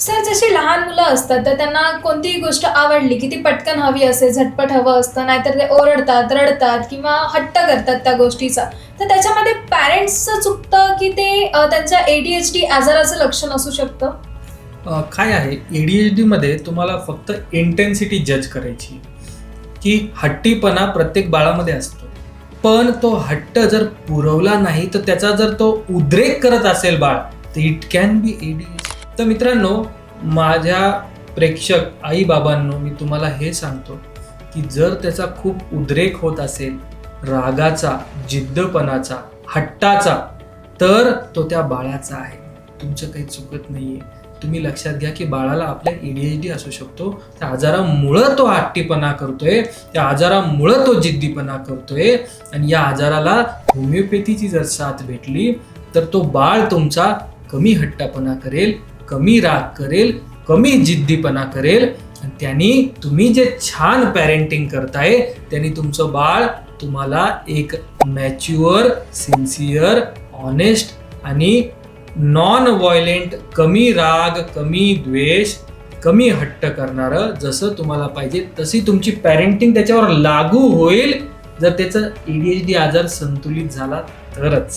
Sir जशी लहान मुलं असतात तर त्यांना कोणतीही गोष्ट आवडली की ती पटकन हवी असेल झटपट हवं असतं नाहीतर ते ओरडतात रडतात किंवा हट्ट करतात त्या गोष्टीचा. तर त्याच्यामध्ये पॅरेंट्सचं चुकतं की ते त्यांच्या एडीएच डी आजाराचं लक्षण असू शकतं? अ, काय आहे? एडीएच मध्ये तुम्हाला फक्त इंटेन्सिटी जज करायची की हट्टीपणा प्रत्येक बाळामध्ये असतो. पण तो हट्ट जर पुरवला नाही तर त्याचा जर तो उद्रेक करत असेल बाळ तर इट कॅन बी एडीएच तर मित्रांनो माझ्या प्रेक्षक आई बाबांनो मी तुम्हाला हे सांगतो की जर त्याचा खूप उद्रेक होत असेल रागाचा जिद्दपणाचा हट्टाचा तर तो त्या बाळाचा आहे. तुमचं काही चुकत नाहीये. तुम्ही लक्षात घ्या की बाळाला आपल्या ईडीएचडी असू शकतो. त्या आजारामुळं तो हट्टीपणा करतोय त्या आजारामुळं तो जिद्दीपणा करतोय आणि या आजाराला होमिओपॅथीची जर साथ भेटली तर तो बाळ तुमचा कमी हट्टापणा करेल कमी राग करेल कमी जिद्दीपणा करेल. त्यांनी तुम्ही जे छान पॅरेंटिंग करताय त्यांनी तुमचं बाळ तुम्हाला एक मॅच्युअर सिन्सिअर ऑनेस्ट आणि नॉन व्हायलेंट कमी राग कमी द्वेष कमी हट्ट करणारं जसं तुम्हाला पाहिजे तशी तुमची पॅरेंटिंग त्याच्यावर लागू होईल. जर त्याचा एच डी आजार संतुलित झाला तरच.